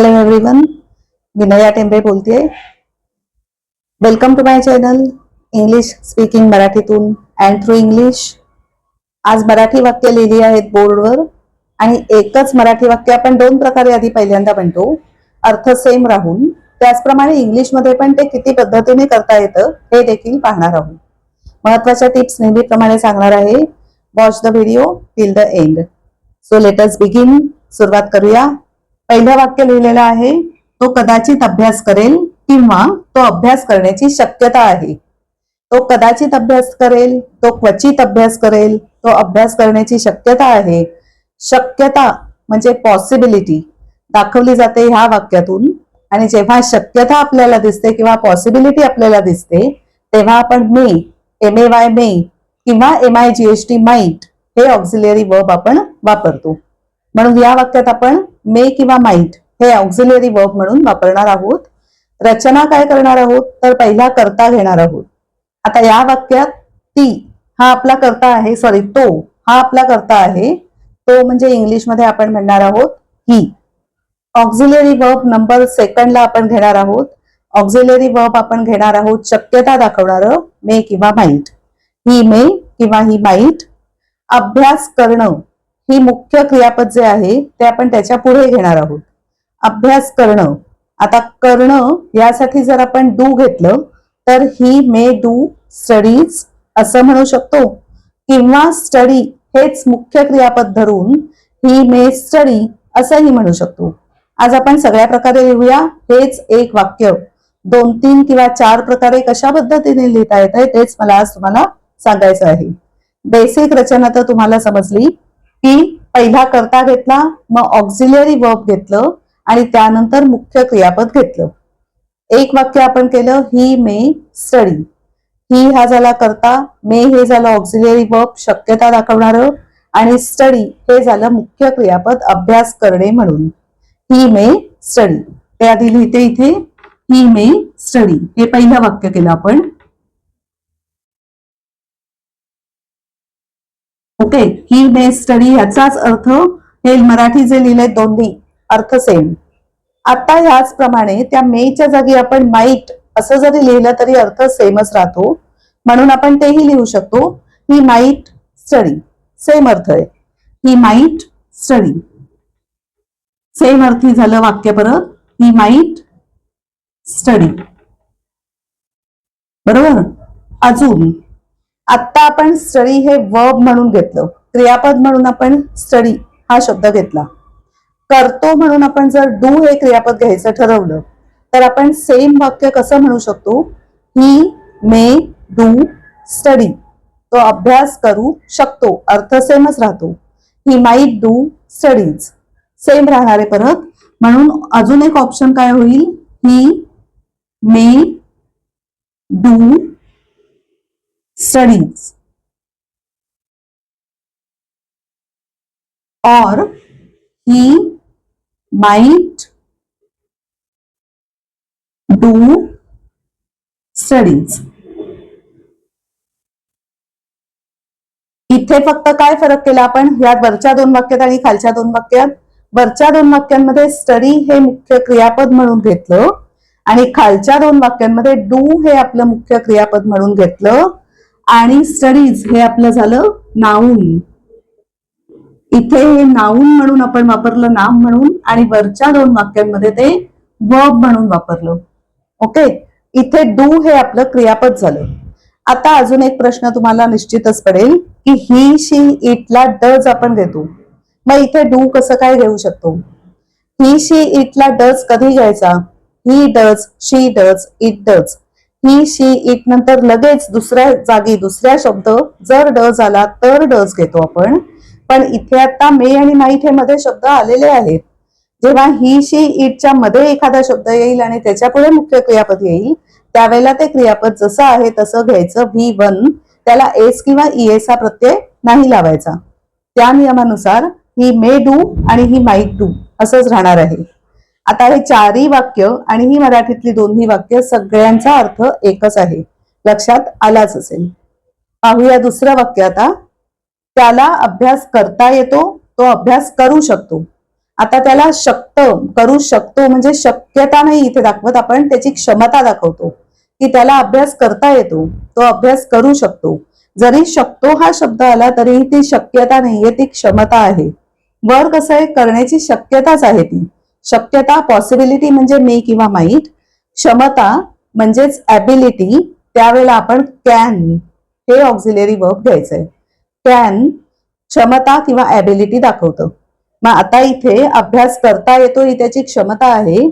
Hello everyone Vinaya Tembe बोलतेय. Welcome to my channel English speaking मराठीतून and through English आज मराठी वाक्य लिहिली आहेत बोर्डवर आणि एकच मराठी वाक्य आपण दोन प्रकारे आधी पहिल्यांदा म्हणतो. अर्थ सेम राहून. त्याचप्रमाणे इंग्लिशमध्ये पण ते किती पद्धतीने करता येतं हे देखील पाहणार आहोत. महत्त्वाच्या टिप्स नेहमीप्रमाणे सांगणार आहे. Watch the video till the end so let's begin सुरुवात करूया. पहिलं वाक्य लिहिलेलं आहे तो कदाचित अभ्यास करेल किंवा तो अभ्यास करण्याची शक्यता आहे. तो कदाचित अभ्यास करेल तो क्वचित अभ्यास करेल तो अभ्यास करण्याची शक्यता आहे. शक्यता म्हणजे पॉसिबिलिटी दाखवली जाते ह्या वाक्यातून. आणि जेव्हा शक्यता आपल्याला दिसते किंवा पॉसिबिलिटी आपल्याला दिसते तेव्हा आपण मे एम ए वाय मे किंवा M I G S T might हे ऑक्झिलरी वर्ब आपण वापरतो. म्हणून या वाक्यात आपण मे किंवा माईट हे ऑक्झिलरी वर्ब म्हणून वापरणार आहोत. रचना काय करणार आहोत? तर पहिला करता घेणार आहोत. आता या वाक्यात ती हा आपला करता आहे सॉरी तो हा आपला करता आहे. तो म्हणजे इंग्लिशमध्ये आपण म्हणणार आहोत ही ऑक्झिलरी वर्ब नंबर सेकंडला आपण घेणार आहोत. ऑक्झिलरी वर्ब आपण घेणार आहोत शक्यता दाखवणार मे किंवा माईट ही मे किंवा ही माईट अभ्यास करणं ही मुख्य क्रियापद जे आहे ते आपण त्याच्या पुढे घेणार आहोत. अभ्यास करणं. आता करणं यासाठी जर आपण डू घेतलं तर ही मे डू स्टडीज असं म्हणू शकतो. किंवा स्टडी हेच मुख्य क्रियापद धरून ही मे स्टडी असंही म्हणू शकतो. आज आपण सगळ्या प्रकारे लिहूया. हेच एक वाक्य. दोन तीन किंवा चार प्रकारे कशा पद्धतीने लिहिता येत आहे तेच मला आज तुम्हाला सांगायचं आहे. बेसिक रचना तर तुम्हाला समजली. की पहिला करता घेतला मग ऑक्झिलरी वर्ब घेतलं आणि त्यानंतर मुख्य क्रियापद घेतलं. एक वाक्य आपण केलं ही मे स्टडी. ही हा झाला करता मे हे झालं ऑक्झिलरी वर्ब शक्यता दाखवणार आणि स्टडी हे झालं मुख्य क्रियापद अभ्यास करणे म्हणून. He may study. ते आधी लिहिते इथे ही मे स्टडी. हे पहिलं वाक्य केलं आपण. ओके ही मे स्टडी याचाच अर्थ हे मराठी जे लिहिले दोन्ही अर्थ सेम. आता ह्याच प्रमाणे त्या मेच्या जागी आपण माईट असं जरी लिहिलं तरी अर्थ सेमच राहतो. म्हणून आपण तेही लिहू शकतो ही माईट स्टडी सेम अर्थ आहे. ही माईट स्टडी सेम अर्थी झालं वाक्य परत ही माईट स्टडी बरोबर? अजून आता आपण स्टडी हे वर्ब म्हणून घेतलं. क्रियापद म्हणून आपण स्टडी हा शब्द घेतला. करतो म्हणून आपण जर डू हे क्रियापद घ्यायचं ठरवलं तर आपण सेम वाक्य कसं म्हणू शकतो? ही मे डू स्टडी तो अभ्यास करू शकतो. अर्थ सेमच राहतो. He might do studies same राहणारे परत. म्हणून अजून एक ऑप्शन काय होईल? He may do studies or he might do studies. इथे फक्त काय फरक केला आपण? या वरच्या दोन वाक्यात आणि खालच्या दोन वाक्यात. वरच्या दोन वाक्यांमध्ये स्टडी हे मुख्य क्रियापद म्हणून घेतलं. आणि खालच्या दोन वाक्यांमध्ये डू हे आपलं मुख्य क्रियापद म्हणून घेतलं. आणि स्टडीज हे आपलं झालं नाऊन. इथे हे नाऊन म्हणून आपण वापरलं नाम म्हणून आणि वरच्या दोन वाक्यांमध्ये ते वर्ब म्हणून वापरलं. ओके इथे डू हे आपलं क्रियापद झालं. आता अजून एक प्रश्न तुम्हाला निश्चितच पडेल की ही शी इटला डज आपण घेतो मग इथे डू कसं काय घेऊ शकतो? ही शी इटला डज कधी घ्यायचा? He does she does it does he she it नंतर लगेच दुसऱ्या जागी दुसऱ्या शब्द जर ड आला तर डज घेतो आपण. पण इथे आता मे आणि नाईट हे मध्ये शब्द आलेले आहेत. जेव्हा ही शी इटच्या मध्ये एखादा शब्द येईल आणि त्याच्यापुढे मुख्य क्रियापद येईल त्यावेळेला ते क्रियापद जसं आहे तसं घ्यायचं व्ही वन त्याला एस किंवा ईएस हा प्रत्यय नाही लावायचा. त्या नियमानुसार ही मे डू आणि ही माईट डू असंच राहणार आहे. आता हे चारही वाक्य आणि ही मराठीतली दोन्ही वाक्य सगळ्यांचा अर्थ एकच आहे. लक्षात आलाच असेल. पाहूया दुसरं वाक्य आता. त्याला अभ्यास करता येतो तो अभ्यास करू शकतो. आता त्याला शक्त करू शकतो म्हणजे शक्यता नाही इथे दाखवत. आपण त्याची क्षमता दाखवतो. की त्याला अभ्यास करता येतो तो अभ्यास करू शकतो. जरी शकतो हा शब्द आला तरी ती शक्यता नाहीये ती क्षमता आहे. वर कसं आहे? करण्याची शक्यताच आहे ती. शक्यता पॉसिबिलिटी म्हणजे मे किंवा माईट क्षमता म्हणजेच ऍबिलिटी त्यावेळेला आपण कॅन हे ऑक्झिलरी वर्ब घ्यायचंय. कॅन क्षमता किंवा ऍबिलिटी दाखवतं. मग आता इथे अभ्यास करता येतो ही त्याची क्षमता आहे.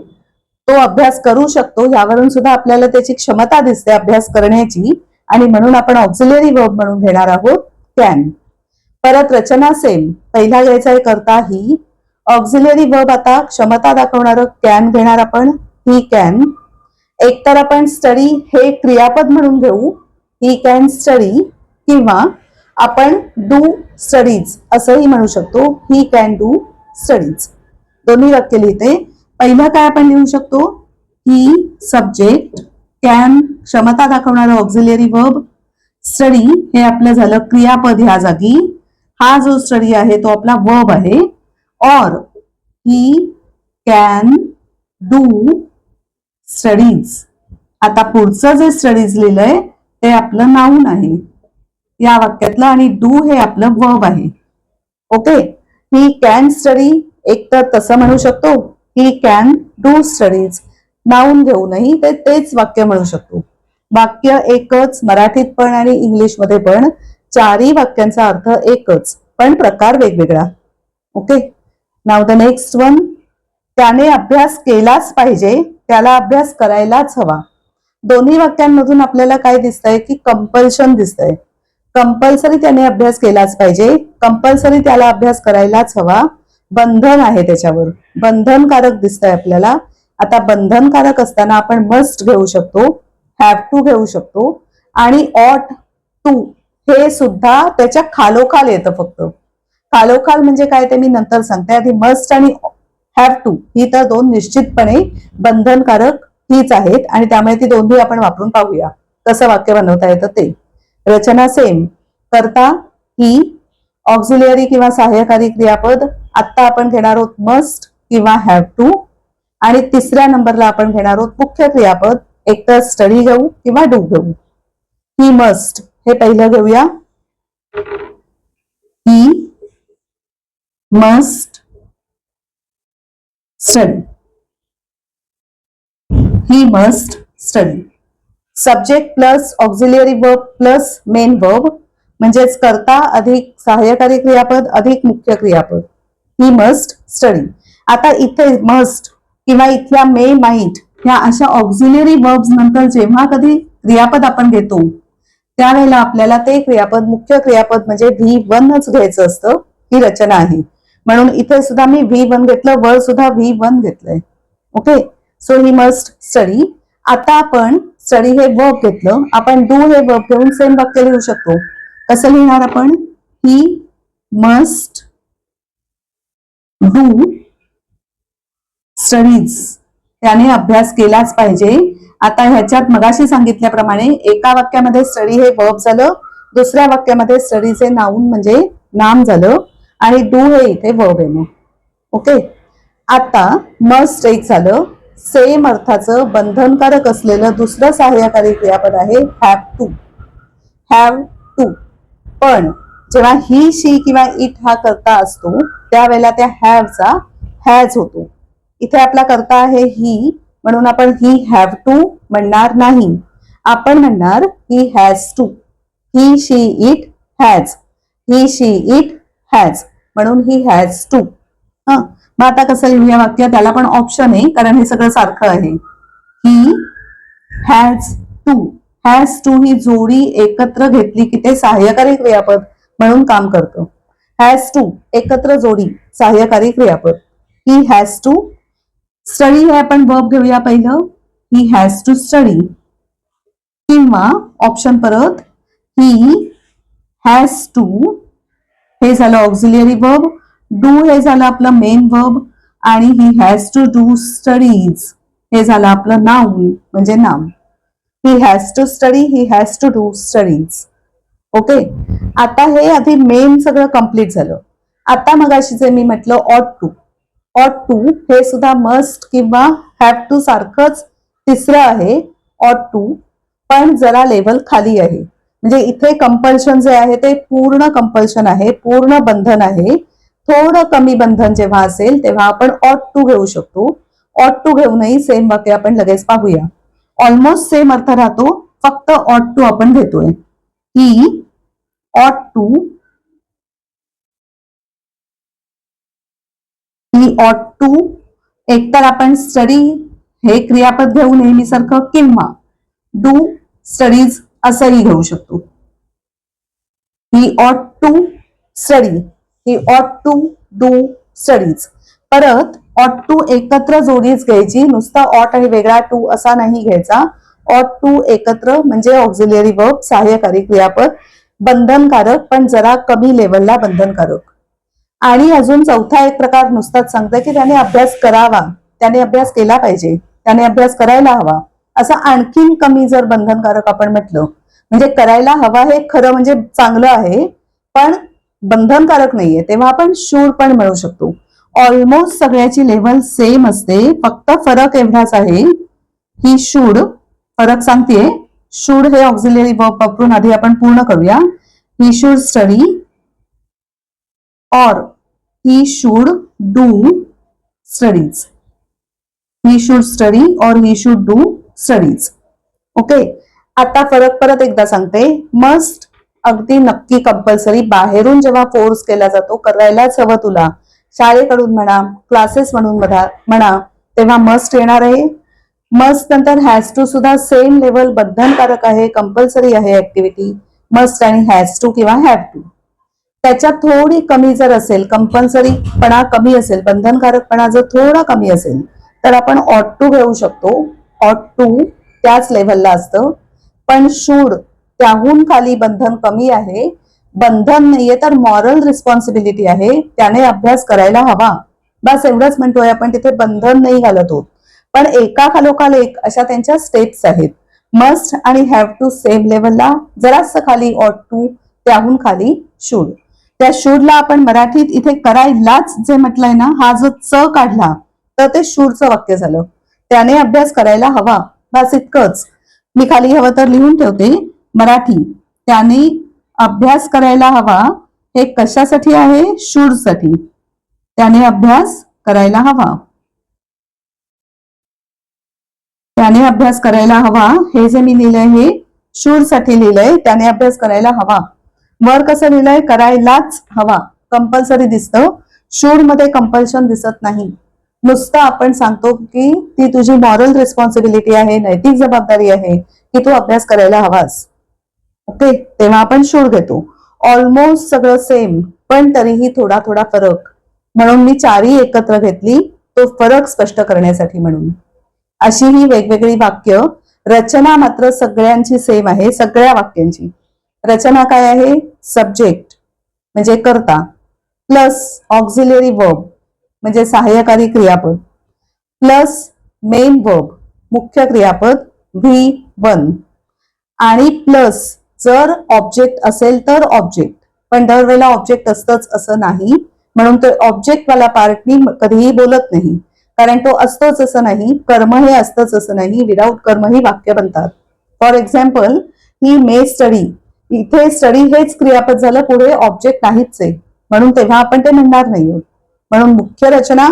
तो अभ्यास करू शकतो यावरून सुद्धा आपल्याला त्याची क्षमता दिसते अभ्यास करण्याची. आणि म्हणून आपण ऑक्झिलरी वर्ब म्हणून घेणार आहोत कॅन परत रचना सेम पहिला घ्यायचा आहे करता ही. ऑक्झिलरी वर्ब आता क्षमता दाखवणार कॅन घेणार आपण. He can. एकतर आपण स्टडी हे क्रियापद म्हणून घेऊ. ही कॅन स्टडी किंवा आपण डू स्टडीज असंही म्हणू शकतो. He can do studies. दोन्ही वाक्य लिहिते. पहिलं काय आपण लिहू शकतो? ही सब्जेक्ट कॅन क्षमता दाखवणारं ऑक्झिलरी वर्ब. स्टडी हे आपलं झालं क्रियापद ह्या जागी. हा जो स्टडी आहे तो आपला वर्ब आहे. Or he can do studies आता पुढचं जे स्टडीज लिहिलंय ते आपलं नाऊन आहे. या वाक्यातलं आणि डू हे आपलं वर्ब आहे. ओके ही कॅन स्टडी एक तर तसं म्हणू शकतो. He can do studies noun घेऊनही ते तेच वाक्य म्हणू शकतो. वाक्य एकच मराठीत पण आणि इंग्लिशमध्ये पण चारही वाक्यांचा अर्थ एकच पण प्रकार वेगवेगळा. Okay now the next one त्याने अभ्यास केलाच पाहिजे त्याला अभ्यास करायलाच हवा. दोन्ही वाक्यांमधून आपल्याला काय दिसतंय? की कंपल्शन दिसतंय. कंपल्सरी त्याने अभ्यास केलाच पाहिजे कंपल्सरी त्याला अभ्यास करायलाच हवा. बंधन आहे त्याच्यावर. बंधनकारक दिसतंय आपल्याला. आता बंधनकारक असताना आपण मस्ट घेऊ शकतो हॅव टू घेऊ शकतो. आणि ऑट टू हे सुद्धा त्याच्या खालोखाल येतं फक्त. कालोकाल म्हणजे काय ते मी नंतर सांगते. आधी मस्ट आणि हॅव टू ही तर दोन निश्चितपणे बंधनकारक हीच आहेत. आणि त्यामुळे ती दोन्ही आपण वापरून पाहूया. कसं वाक्य बनवता येतं ते. रचना सेम करता ही ऑक्झिलियरी किंवा सहाय्यकारी क्रियापद. आत्ता आपण घेणार आहोत मस्ट किंवा हॅव टू आणि तिसऱ्या नंबरला आपण घेणार आहोत मुख्य क्रियापद. एकतर स्टडी घेऊ किंवा डू घेऊ. ही मस्ट हे पहिलं घेऊया. He must study. He must study subject plus auxiliary verb plus main verb म्हणजेच करता अधिक सहाय्यकारी क्रियापद अधिक मुख्य क्रियापद. ही मस्ट स्टडी आता इथे मस्ट किंवा इथल्या मे माइट ह्या अशा ऑक्झिलियरी वर्ब्स नंतर जेव्हा कधी क्रियापद आपण घेतो त्यावेळेला आपल्याला ते क्रियापद मुख्य क्रियापद म्हणजे व्ही वनच घ्यायचं असतं ही रचना आहे. म्हणून इथे सुद्धा मी व्ही वन घेतलं वर सुद्धा व्ही वन घेतलंय. Okay so he must study आता आपण स्टडी हे वर्ब घेतलं. आपण डू हे वर्ब घेऊन सेम वाक्य लिहू शकतो. कसं लिहिणार आपण? ही मस्ट डू स्टडीज त्याने अभ्यास केलाच पाहिजे. आता ह्याच्यात मगाशी सांगितल्याप्रमाणे एका वाक्यामध्ये स्टडी हे वर्ब झालं दुसऱ्या वाक्यामध्ये स्टडीचे नाऊन म्हणजे नाम झालं. आणि डू हे इथे वर्ब येणं ओके आता मस्ट एक झालं सेम अर्थाचं बंधनकारक असलेलं दुसरं सहाय्यकारी क्रियापद आहे हॅव टू हॅव टू पण जेव्हा ही शी किंवा इट हा करता असतो त्यावेळेला त्या हॅवचा हॅज होतो. इथे आपला करता आहे ही म्हणून आपण ही हॅव टू म्हणणार नाही. आपण म्हणणार he has to he she it has he she it has म्हणून ही हॅज टू हा. मग आता कसं लिहूया वाक्य त्याला पण ऑप्शन आहे कारण हे सगळं सारखं आहे. He has to has to ही जोडी एकत्र घेतली की ते सहाय्यकारी क्रियापद म्हणून काम करतं. हॅज टू एकत्र जोडी सहाय्यकारी क्रियापद. ही हॅज टू स्टडी हे आपण वर्ब घेऊया पहिलं. ही हॅज टू स्टडी किंवा ऑप्शन परत ही हॅज टू हे झालं ऑक्झिलियरी वर्ब डू हे झालं आपलं मेन वर्ब आणि he has to do studies हे झालं आपलं नाऊन म्हणजे नाम he has to study he has to do studies okay आता हे आधी मेन सगळं कंप्लीट झालं. आता मगाशी जे मी म्हटलं ऑट टू ऑट टू हे सुद्धा मस्ट किंवा हॅव टू सारखंच तिसरं आहे. ऑट टू पण जरा लेवल खाली आहे. म्हणजे इथे कंपल्शन जे आहे ते पूर्ण कंपल्शन आहे, पूर्ण बंधन आहे. थोडं कमी बंधन जेव्हा असेल, तेव्हा आपण ऑट टू घेऊ शकतो. ऑट टू घेऊनही सेम वाक्य आपण लगेच पाहूया. ऑलमोस्ट सेम अर्थ राहतो, फक्त ऑट टू आपण घेतोय. He ought to he ought to एकतर आपण स्टडी हे क्रियापद घेऊ नेहमीसारखं किंवा डू स्टडीज़ असंही घेऊ शकतो. He ought to study he ought to do studies परत ऑट टू एकत्र जोडीच घ्यायची. नुसता ऑट आणि वेगळा टू असा नाही घ्यायचा. ऑट टू एकत्र म्हणजे ऑक्झिलियरी वर्ब सहाय्यकारी क्रियापद बंधनकारक पण जरा कमी लेवलला बंधनकारक. आणि अजून चौथा एक प्रकार नुसताच सांगतोय की त्याने अभ्यास करावा. त्याने अभ्यास केला पाहिजे. त्याने अभ्यास करायला हवा. असं आणखीन कमी जर बंधनकारक आपण म्हटलं म्हणजे करायला हवा हे खरं म्हणजे चांगलं आहे पण बंधनकारक नाहीये. तेव्हा आपण शूड पण म्हणू शकतो. ऑलमोस्ट सगळ्याची लेवल सेम असते. फक्त फरक एवढाच आहे. ही शूड फरक सांगतेय. शूड हे ऑक्झिलरी वर्ब वापरून आधी आपण पूर्ण करूया. He should study or he should do studies he should study or he should do studies okay आता फरक परत एकदा सांगते. मस्ट अगदी नक्की कंपल्सरी बाहेरून जेव्हा फोर्स केला जातो करायलाच हवं तुला. शाळेकडून म्हणा क्लासेस म्हणून म्हणा म्हणा तेव्हा मस्ट येणार आहे. मस्ट नंतर हॅज टू सुद्धा सेम लेवल बंधनकारक आहे कंपल्सरी आहे ऍक्टिव्हिटी मस्ट आणि हॅज टू किंवा हॅव टू त्याच्यात थोडी कमी जर असेल कंपल्सरीपणा कमी असेल बंधनकारकपणा जर थोडा कमी असेल तर आपण ऑट टू घेऊ शकतो. ऑट टू त्याच लेव्हलला असतं. पण शूड त्याहून खाली बंधन कमी आहे. बंधन नाहीये तर मॉरल रिस्पॉन्सिबिलिटी आहे. त्याने अभ्यास करायला हवा. बस एवढंच म्हणतोय आपण तिथे बंधन नाही घालत होत. पण एका खालोखाल एक अशा त्यांच्या स्टेप्स आहेत. मस्ट आणि हॅव टू सेम लेवलला जरास खाली ऑट टू त्याहून खाली शूड त्या शूडला आपण मराठीत इथे करायलाच जे म्हटलंय ना हा जो च काढला तर ते शूडचं वाक्य झालं. त्याने अभ्यास करायला हवा. बस इतकंच. मी खाली हवं तर लिहून ठेवते. मराठी. त्याने अभ्यास करायला हवा. हे कशासाठी आहे? शूरसाठी. त्याने अभ्यास करायला हवा. त्याने अभ्यास करायला हवा. हे जे मी लिहिलंय हे शूरसाठी लिहिलंय. त्याने अभ्यास करायला हवा. वर कसं लिहिलंय? करायलाच हवा. कंपल्सरी दिसतं. शूरमध्ये कंपल्शन दिसत नाही. नुसतं आपण सांगतो की ती तुझी मॉरल रिस्पॉन्सिबिलिटी आहे नैतिक जबाबदारी आहे की तू अभ्यास करायला हवास. ओके तेव्हा आपण शूर घेतो. ऑलमोस्ट सगळं सेम पण तरीही थोडा थोडा फरक. म्हणून मी चारही एकत्र घेतली तो फरक स्पष्ट करण्यासाठी म्हणून. अशी ही वेगवेगळी वाक्य रचना मात्र सगळ्यांची सेम आहे सगळ्या वाक्यांची. रचना काय आहे? सब्जेक्ट म्हणजे करता. प्लस ऑक्झिलरी वर्ब म्हणजे सहाय्यकारी क्रियापद. प्लस मेन वर्ब मुख्य क्रियापद व्ही वन. आणि प्लस जर ऑब्जेक्ट असेल तर ऑब्जेक्ट. पण दरवेळेला ऑब्जेक्ट असतंच असं नाही. म्हणून तो ऑब्जेक्टवाला पार्टनी पार्ट मी कधीही बोलत नाही. कारण तो असतोच असं नाही. कर्म हे असतंच असं नाही. विदाऊट कर्म ही वाक्य बनतात. For example he may study इथे स्टडी हेच क्रियापद झालं पुढे ऑब्जेक्ट नाहीच आहे. म्हणून तेव्हा आपण ते म्हणणार नाही म्हणून मुख्य रचना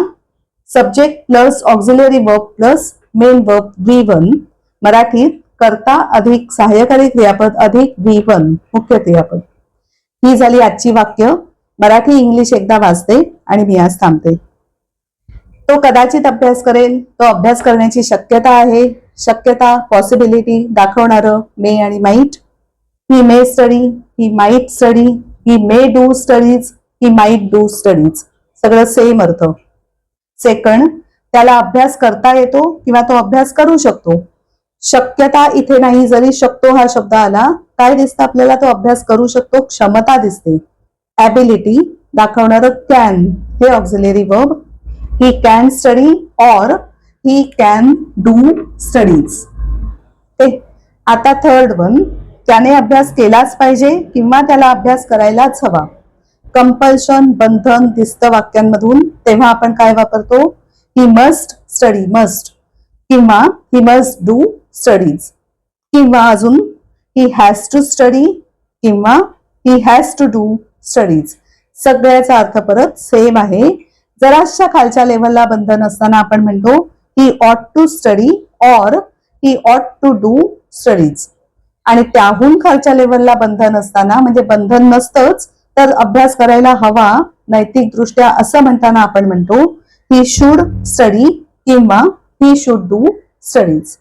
subject plus auxiliary verb plus main verb V one मराठीत करता अधिक सहाय्यकारी क्रियापद अधिक व्ही वन मुख्य क्रियापद. ही झाली आजची वाक्य. मराठी इंग्लिश एकदा वाचते आणि मी आज थांबते. तो कदाचित अभ्यास करेल. तो अभ्यास करण्याची शक्यता आहे. शक्यता पॉसिबिलिटी दाखवणारं मे आणि might he may study he might study he may do studies he might do studies सगळं सेम अर्थ. सेकंड त्याला अभ्यास करता येतो किंवा तो अभ्यास करू शकतो. शक्यता इथे नाही जरी शकतो हा शब्द आला काय दिसतं आपल्याला? तो अभ्यास करू शकतो क्षमता दिसते. ॲबिलिटी दाखवणारं कॅन हे auxiliary verb he can study or he can do studies आता थर्ड वन त्याने अभ्यास केलाच पाहिजे किंवा त्याला अभ्यास करायलाच हवा. कंपल्शन बंधन दिसतं वाक्यांमधून तेव्हा आपण काय वापरतो? ही मस्ट स्टडी मस्ट किंवा ही मस्ट डू स्टडीज किंवा अजून ही हॅज टू स्टडी किंवा he has to do studies सगळ्याचा अर्थ परत सेम आहे. जराशा खालच्या लेवलला बंधन असताना आपण म्हणतो he ought to study or he ought to do studies आणि त्याहून खालच्या लेवलला बंधन असताना म्हणजे बंधन नसतंच तर अभ्यास करायला हवा नैतिक दृष्ट्या असं म्हणताना आपण म्हणतो ही शुड स्टडी किंवा ही शुड डू स्टडीज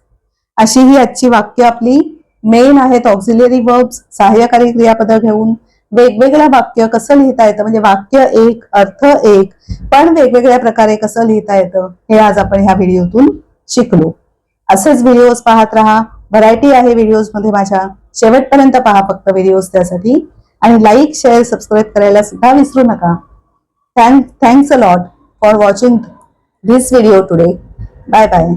अशी ही आजची वाक्य आपली मेन आहेत ऑक्झिलरी वर्ब्स सहाय्यकारी क्रियापद घेऊन. वेगवेगळं वाक्य कसं लिहिता येतं? म्हणजे वाक्य एक अर्थ एक पण वेगवेगळ्या प्रकारे कसं लिहिता येतं? हे आज आपण ह्या व्हिडिओतून शिकलो. असेच व्हिडिओज पाहत राहा. व्हरायटी आहे व्हिडिओजमध्ये माझ्या. शेवटपर्यंत पहा फक्त व्हिडिओज त्यासाठी. आणि लाईक शेअर सबस्क्राईब करायला सुद्धा विसरू नका. Thank thanks a lot for watching this video today bye bye